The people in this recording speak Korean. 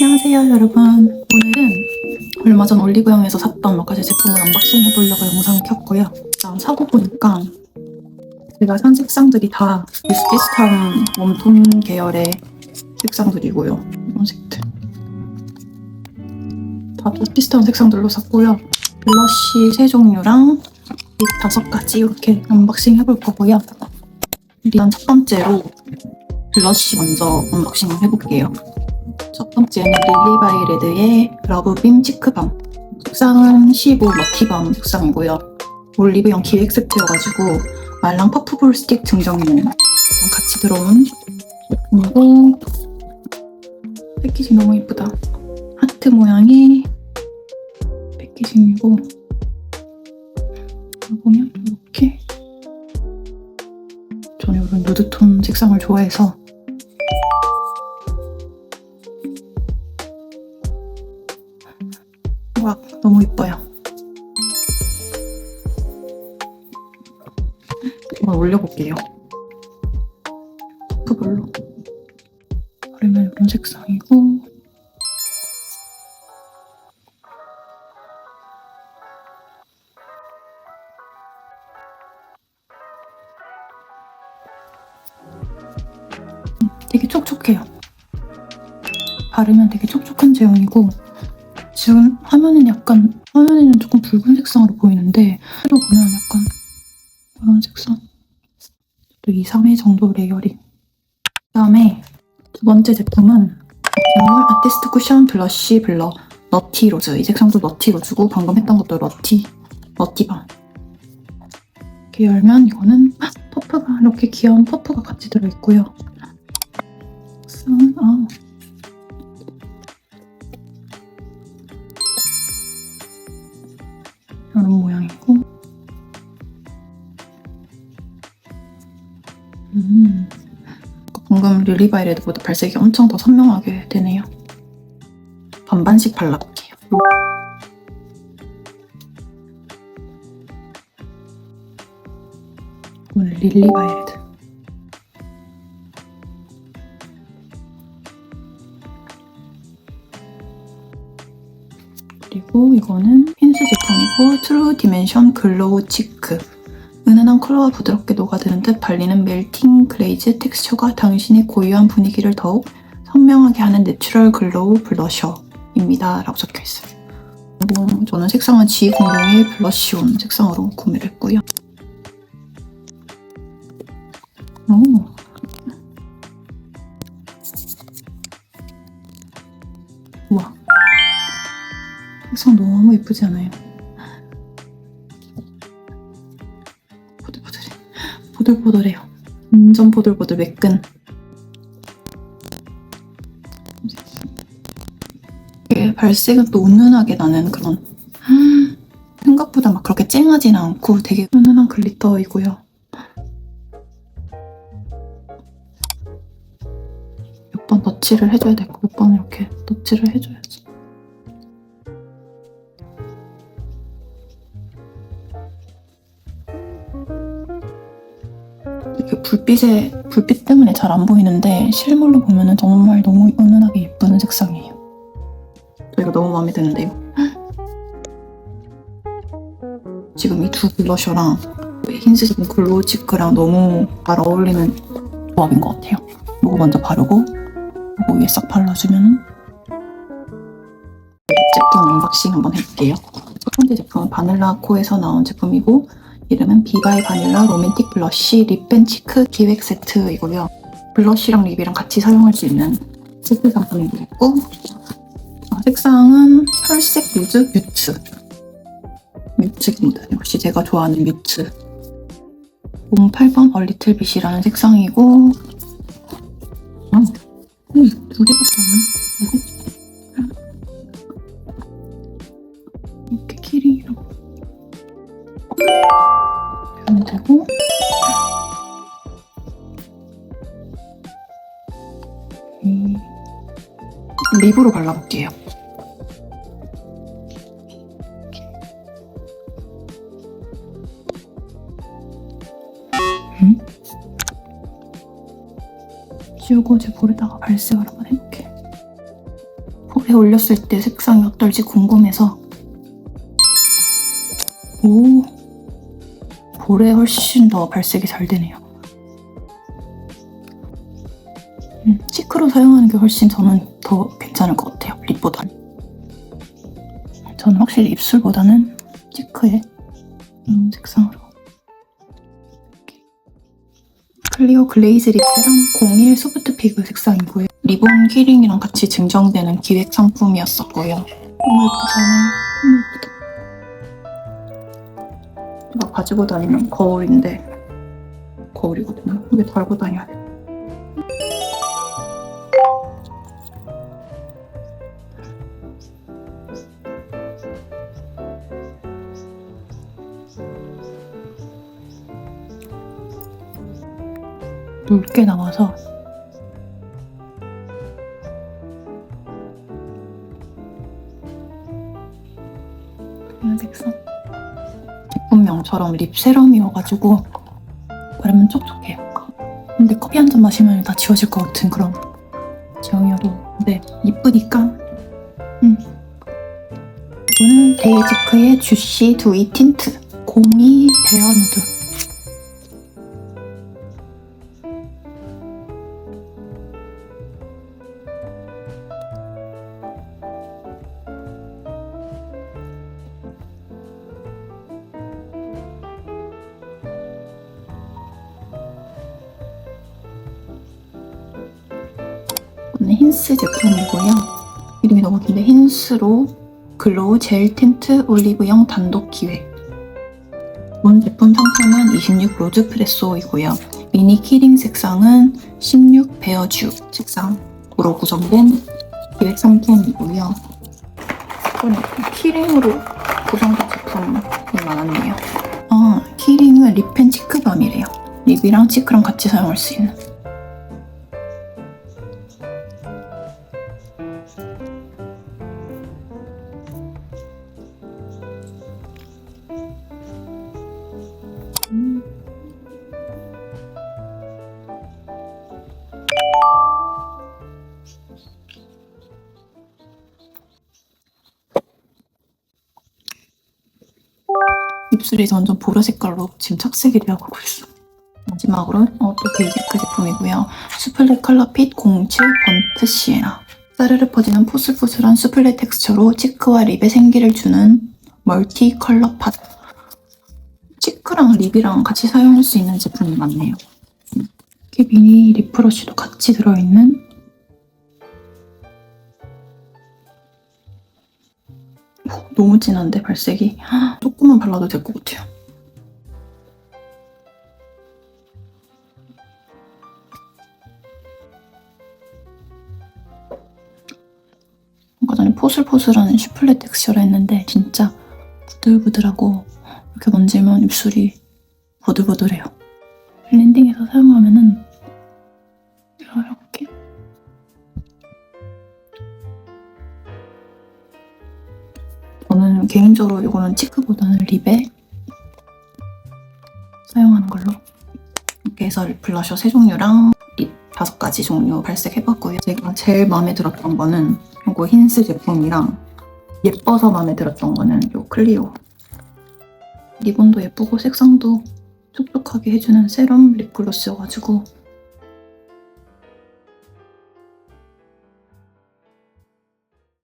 안녕하세요 여러분. 오늘은 얼마 전 올리브영에서 샀던 몇 가지 제품을 언박싱 해보려고 영상을 켰고요. 일단 사고 보니까 제가 산 색상들이 다 비슷비슷한 웜톤 계열의 색상들이고요. 이런 색들. 다 비슷비슷한 색상들로 샀고요. 블러쉬 세 종류랑 립 다섯 가지 이렇게 언박싱 해볼 거고요. 일단 첫 번째로 블러쉬 먼저 언박싱 해볼게요 첫 번째는 릴리바이레드의 러브빔 치크밤. 색상은 15 머티밤 색상이고요. 올리브영 기획 세트여가지고 말랑 퍼프볼 스틱 증정이랑 같이 들어온 제품이고 패키징 너무 예쁘다. 하트 모양의 패키징이고 보면 이렇게 저는 이런 누드톤 색상을 좋아해서 한번 올려볼게요. 그걸로 그러면 이런 색상이고 음, 되게 촉촉해요. 바르면 되게 촉촉한 제형이고 지금 화면은 약간 화면에는 조금 붉은 색상으로 보이는데 실로 보면 약간 이런 색상. 또 2, 3회 정도 레이어링. 그 다음에 두 번째 제품은 물 아티스트 쿠션 블러쉬 블러. 너티 로즈. 이 색상도 너티 로즈고 방금 했던 것도 너티 너티밤 이렇게 열면 이거는 헉, 퍼프가 이렇게 귀여운 퍼프가 같이 들어있고요. 아 릴리바이 레드보다 발색이 엄청 더 선명하게 되네요. 반반씩 발라볼게요. 오늘 릴리바이 레드. 그리고 이거는 핀스 제품이고 트루 디멘션 글로우 치크 은은한 컬러가 부드럽게 녹아드는 듯 발리는 멜팅 글레이즈 텍스처가 당신의 고유한 분위기를 더욱 선명하게 하는 내추럴 글로우 블러셔입니다 라고 적혀있어요 저는 색상은 G001 블러쉬온 색상으로 구매를 했고요 오. 우와 색상 너무 예쁘지 않아요? 보들보들해요. 완전 보들보들 매끈. 발색은 또 은은하게 나는 그런 생각보다 막 그렇게 쨍하진 않고 되게 은은한 글리터이고요. 몇 번 덧칠을 해줘야 되고 몇번 이렇게 덧칠을 해줘야지. 불빛에 불빛 때문에 잘 안 보이는데 실물로 보면은 정말 너무 은은하게 예쁜 색상이에요. 저 이거 너무 마음에 드는데요. 지금 이 두 블러셔랑 제품 글로우 치크랑 너무 잘 어울리는 조합인 것 같아요. 이거 먼저 바르고 이거 위에 싹 발라주면은 제품 언박싱 한번 해볼게요. 첫 번째 제품은 바닐라 코에서 나온 제품이고 이름은 비바이 바닐라 로맨틱 블러쉬 립앤 치크 기획 세트이고요. 블러쉬랑 립이랑 같이 사용할 수 있는 세트 상품이고 있고 아, 색상은 혈색 루즈 뮤트 뮤트입니다. 역시 제가 좋아하는 뮤트 08번 얼리틀 빛이라는 색상이고 아, 음, 두개 봤어요. 되고 음, 립으로 발라볼게요. 음? 지우고 제 볼에다가 발색을 한번 해볼게. 볼에 올렸을 때 색상이 어떨지 궁금해서 오 볼에 훨씬 더 발색이 잘 되네요. 음, 치크로 사용하는 게 훨씬 저는 더 괜찮을 것 같아요. 립보다는. 저는 확실히 입술보다는 치크에 이런 색상으로. 클리오 글레이즈 립 세럼 01 소프트 피그 색상이고요. 리본 키링이랑 같이 증정되는 기획 상품이었었고요. 너무 예쁘 가 가지고 다니는 거울인데 거울이거든요. 이게 달고 다녀야 돼. 묽게 나와서 제품명처럼 립 세럼이어가지고 바르면 촉촉해요 근데 커피 한 잔 마시면 다 지워질 것 같은 그런 제형이어도 근데 이쁘니까 음. 이거는 데이지크의 주시 두이 틴트 02 베어 누드 힌스 제품이고요. 이름이 너무 긴데 힌스로 글로우 젤 틴트 올리브영 단독 기획. 본 제품 상품은 26 로즈 프레소이고요. 미니 키링 색상은 16 베어주 색상으로 구성된 기획 상품이고요. 키링으로 구성된 제품이 많았네요. 아, 키링은 립 앤 치크밤이래요. 립이랑 치크랑 같이 사용할 수 있는. 입술이 완전 보라 색깔로 지금 착색이 되어가고 있어. 마지막으로 어, 또 베이지크 제품이고요. 수플레 컬러핏 07 번트 시에나. 사르르 퍼지는 포슬포슬한 수플레 텍스처로 치크와 립에 생기를 주는 멀티 컬러 팟. 치크랑 립이랑 같이 사용할 수 있는 제품이 많네요. 이렇게 미니 립 브러쉬도 같이 들어있는 너무 진한데 발색이 헉, 조금만 발라도 될 것 같아요. 아까 전에 포슬포슬한 슈플레 텍스처를 했는데 진짜 부들부들하고 이렇게 만지면 입술이 보들보들해요. 블렌딩해서 사용하면은 개인적으로 이거는 치크보다는 립에 사용하는 걸로 이렇게 해서 립 블러셔 세 종류랑 립 다섯 가지 종류 발색해봤고요. 제가 제일 마음에 들었던 거는 이거 힌스 제품이랑 예뻐서 마음에 들었던 거는 이 클리오 리본도 예쁘고 색상도 촉촉하게 해주는 세럼 립글로스여가지고